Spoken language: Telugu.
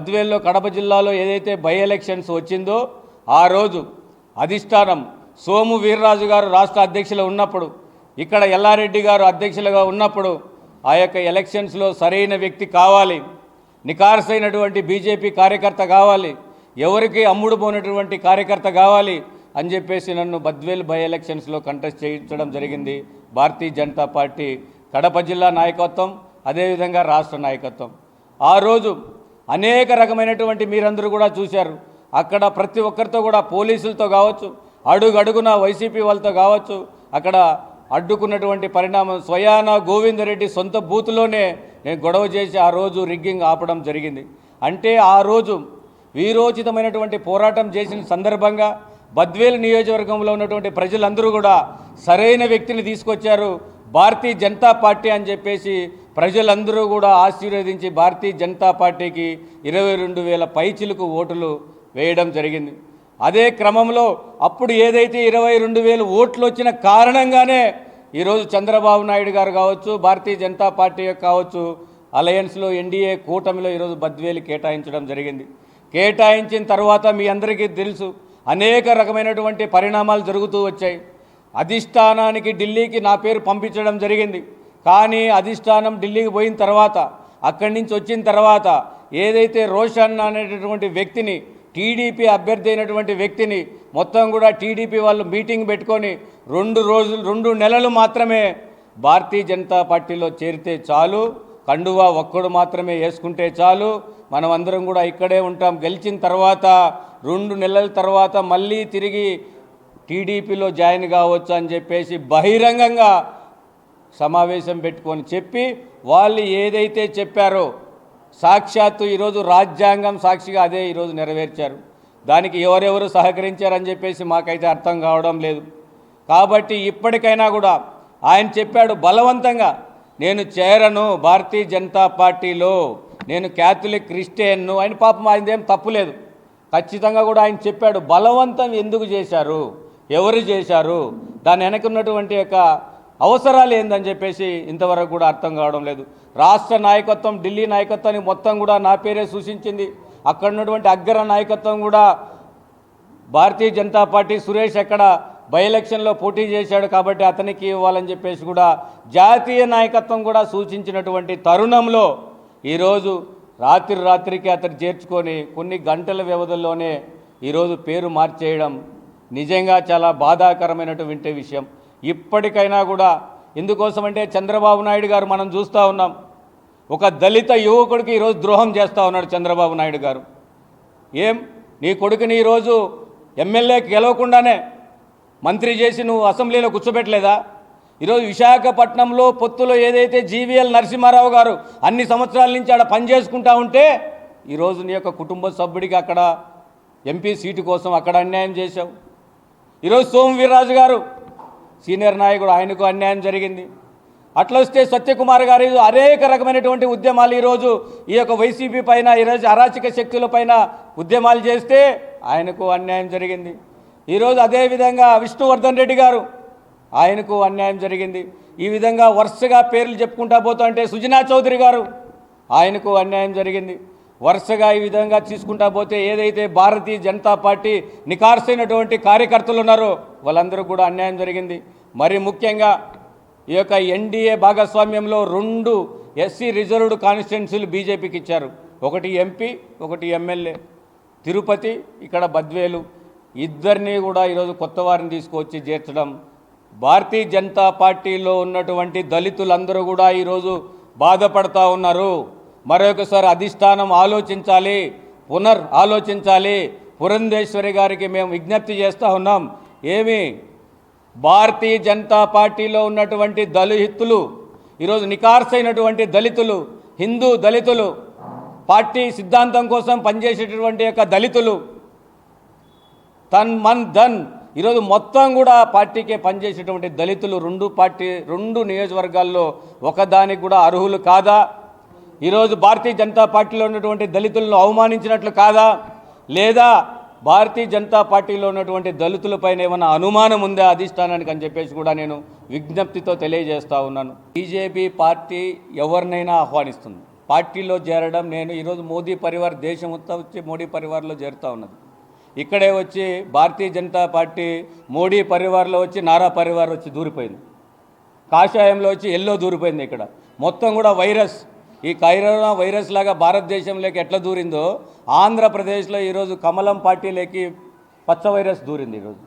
బద్వేల్లో కడప జిల్లాలో ఏదైతే బై ఎలక్షన్స్ వచ్చిందో ఆ రోజు అధిష్టానం సోము వీర్రాజు గారు రాష్ట్ర అధ్యక్షులు ఉన్నప్పుడు ఇక్కడ ఎల్లారెడ్డి గారు అధ్యక్షులుగా ఉన్నప్పుడు ఆ యొక్క ఎలక్షన్స్లో సరైన వ్యక్తి కావాలి నికారసైనటువంటి బీజేపీ కార్యకర్త కావాలి ఎవరికి అమ్ముడు పోనటువంటి కార్యకర్త కావాలి అని చెప్పేసి నన్ను బద్వేల్ బై ఎలక్షన్స్లో కంటెస్ట్ చేయించడం జరిగింది. భారతీయ జనతా పార్టీ కడప జిల్లా నాయకత్వం అదేవిధంగా రాష్ట్ర నాయకత్వం. ఆ రోజు అనేక రకమైనటువంటి మీరందరూ కూడా చూశారు. అక్కడ ప్రతి ఒక్కరితో కూడా పోలీసులతో కావచ్చు అడుగు అడుగున వైసీపీ వాళ్ళతో కావచ్చు అక్కడ అడ్డుకున్నటువంటి పరిణామం స్వయాన గోవిందరెడ్డి సొంత బూత్లోనే నేను గొడవ చేసి ఆ రోజు రిగ్గింగ్ ఆపడం జరిగింది. అంటే ఆ రోజు వీరోచితమైనటువంటి పోరాటం చేసిన సందర్భంగా బద్వేలు నియోజకవర్గంలో ఉన్నటువంటి ప్రజలందరూ కూడా సరైన వ్యక్తిని తీసుకొచ్చారు. భారతీయ జనతా పార్టీ అని చెప్పేసి ప్రజలందరూ కూడా ఆశీర్వదించి భారతీయ జనతా పార్టీకి ఇరవై రెండు వేల పైచిలకు ఓటులు వేయడం జరిగింది. అదే క్రమంలో అప్పుడు ఏదైతే ఇరవై రెండు వేలు ఓట్లు వచ్చిన కారణంగానే ఈరోజు చంద్రబాబు నాయుడు గారు కావచ్చు భారతీయ జనతా పార్టీ కావచ్చు అలయన్స్లో ఎన్డీఏ కూటమిలో ఈరోజు బద్వేలు కేటాయించడం జరిగింది. కేటాయించిన తర్వాత మీ అందరికీ తెలుసు అనేక రకమైనటువంటి పరిణామాలు జరుగుతూ వచ్చాయి. అధిష్టానానికి ఢిల్లీకి నా పేరు పంపించడం జరిగింది. కానీ అధిష్టానం ఢిల్లీకి పోయిన తర్వాత అక్కడి నుంచి వచ్చిన తర్వాత ఏదైతే రోషన్ అనేటటువంటి వ్యక్తిని టీడీపీ అభ్యర్థి అయినటువంటి వ్యక్తిని మొత్తం కూడా టీడీపీ వాళ్ళు మీటింగ్ పెట్టుకొని రెండు రోజులు రెండు నెలలు మాత్రమే భారతీయ జనతా పార్టీలో చేరితే చాలు. కండువా ఒక్కడు మాత్రమే వేసుకుంటే చాలు. మనం అందరం కూడా ఇక్కడే ఉంటాం. గెలిచిన తర్వాత రెండు నెలల తర్వాత మళ్ళీ తిరిగి టీడీపీలో జాయిన్ కావచ్చు అని చెప్పేసి బహిరంగంగా సమావేశం పెట్టుకొని చెప్పి వాళ్ళు ఏదైతే చెప్పారో సాక్షాత్తు ఈరోజు రాజ్యాంగం సాక్షిగా అదే ఈరోజు నెరవేర్చారు. దానికి ఎవరెవరు సహకరించారని చెప్పేసి మాకైతే అర్థం కావడం లేదు. కాబట్టి ఇప్పటికైనా కూడా ఆయన చెప్పాడు బలవంతంగా నేను చేరను భారతీయ జనతా పార్టీలో నేను క్యాథలిక్ క్రిస్టియన్ను ఆయన పాపం ఆయనదేం తప్పులేదు. ఖచ్చితంగా కూడా ఆయన చెప్పాడు బలవంతం ఎందుకు చేశారు? ఎవరు చేశారు? దాని వెనక ఉన్నటువంటి యొక్క అవసరాలు ఏందని చెప్పేసి ఇంతవరకు కూడా అర్థం కావడం లేదు. రాష్ట్ర నాయకత్వం ఢిల్లీ నాయకత్వాన్ని మొత్తం కూడా నా పేరే సూచించింది. అక్కడ ఉన్నటువంటి అగ్ర నాయకత్వం కూడా భారతీయ జనతా పార్టీ సురేష్ ఎక్కడ బై ఎలక్షన్లో పోటీ చేశాడు కాబట్టి అతనికి ఇవ్వాలని చెప్పేసి కూడా జాతీయ నాయకత్వం కూడా సూచించినటువంటి తరుణంలో ఈరోజు రాత్రి రాత్రికి అతను చేర్చుకొని కొన్ని గంటల వ్యవధిలోనే ఈరోజు పేరు మార్చేయడం నిజంగా చాలా బాధాకరమైనటువంటి విషయం. ఇప్పటికైనా కూడా ఎందుకోసమంటే చంద్రబాబు నాయుడు గారు మనం చూస్తూ ఉన్నాం. ఒక దళిత యువకుడికి ఈరోజు ద్రోహం చేస్తూ ఉన్నాడు చంద్రబాబు నాయుడు గారు. ఏం? నీ కొడుకుని ఈరోజు ఎమ్మెల్యే గెలవకుండానే మంత్రి చేసి నువ్వు అసెంబ్లీలో కూర్చోబెట్టలేదా? ఈరోజు విశాఖపట్నంలో పొత్తులో ఏదైతే జీవీఎల్ నరసింహారావు గారు అన్ని సంవత్సరాల నుంచి ఆడ పనిచేసుకుంటా ఉంటే ఈరోజు నీ యొక్క కుటుంబ సభ్యుడికి అక్కడ ఎంపీ సీటు కోసం అక్కడ అన్యాయం చేశావు. ఈరోజు సోము వీర్రాజు గారు సీనియర్ నాయకుడు ఆయనకు అన్యాయం జరిగింది. అట్లొస్తే సత్యకుమార్ గారు అనేక రకమైనటువంటి ఉద్యమాలు ఈరోజు ఈ యొక్క వైసీపీ పైన ఈరోజు అరాచక శక్తుల పైన ఉద్యమాలు చేస్తే ఆయనకు అన్యాయం జరిగింది. ఈరోజు అదేవిధంగా విష్ణువర్ధన్ రెడ్డి గారు ఆయనకు అన్యాయం జరిగింది. ఈ విధంగా వరుసగా పేర్లు చెప్పుకుంటా పోతుంటే సుజనా చౌదరి గారు ఆయనకు అన్యాయం జరిగింది. వరుసగా ఈ విధంగా తీసుకుంటా పోతే ఏదైతే భారతీయ జనతా పార్టీ నికార్సైనటువంటి కార్యకర్తలు ఉన్నారో వాళ్ళందరూ కూడా అన్యాయం జరిగింది. మరి ముఖ్యంగా ఈ యొక్క ఎన్డీఏ భాగస్వామ్యంలో రెండు ఎస్సీ రిజర్వ్డ్ కాన్స్టిట్యున్సీలు బీజేపీకి ఇచ్చారు. ఒకటి ఎంపీ ఒకటి ఎమ్మెల్యే. తిరుపతి ఇక్కడ బద్వేలు. ఇద్దరిని కూడా ఈరోజు కొత్త వారిని తీసుకొచ్చి చేర్చడం. భారతీయ జనతా పార్టీలో ఉన్నటువంటి దళితులందరూ కూడా ఈరోజు బాధపడతా ఉన్నారు. మరొకసారి అధిష్టానం ఆలోచించాలి పునర్ ఆలోచించాలి. పురంధేశ్వరి గారికి మేము విజ్ఞప్తి చేస్తూ ఉన్నాం. ఏమి? భారతీయ జనతా పార్టీలో ఉన్నటువంటి దళితులు ఈరోజు నికార్సైనటువంటి దళితులు హిందూ దళితులు పార్టీ సిద్ధాంతం కోసం పనిచేసేటటువంటి యొక్క దళితులు తన్ మన్ ధన్ ఈరోజు మొత్తం కూడా పార్టీకే పనిచేసేటువంటి దళితులు రెండు పార్టీ రెండు నియోజకవర్గాల్లో ఒకదానికి కూడా అర్హులు కాదా? ఈరోజు భారతీయ జనతా పార్టీలో ఉన్నటువంటి దళితులను అవమానించినట్లు కాదా? లేదా భారతీయ జనతా పార్టీలో ఉన్నటువంటి దళితులపైన ఏమైనా అనుమానం ఉందా అధిష్టానానికి అని చెప్పేసి కూడా నేను విజ్ఞప్తితో తెలియజేస్తూ ఉన్నాను. బీజేపీ పార్టీ ఎవరినైనా ఆహ్వానిస్తుంది. పార్టీలో చేరడం నేను ఈరోజు మోదీ పరివార్ దేశం మొత్తం వచ్చి మోడీ పరివార్లో చేరుతూ ఉన్నది. ఇక్కడే వచ్చి భారతీయ జనతా పార్టీ మోడీ పరివార్లో వచ్చి నారా పరివార్ వచ్చి దూరిపోయింది. కాషాయంలో వచ్చి ఎల్లో దూరిపోయింది ఇక్కడ. మొత్తం కూడా వైరస్. ఈ కరోనా వైరస్ లాగా భారతదేశంలోకి ఎట్లా దూరిందో ఆంధ్రప్రదేశ్లో ఈరోజు కమలం పార్టీలోకి పచ్చ వైరస్ దూరింది ఈరోజు.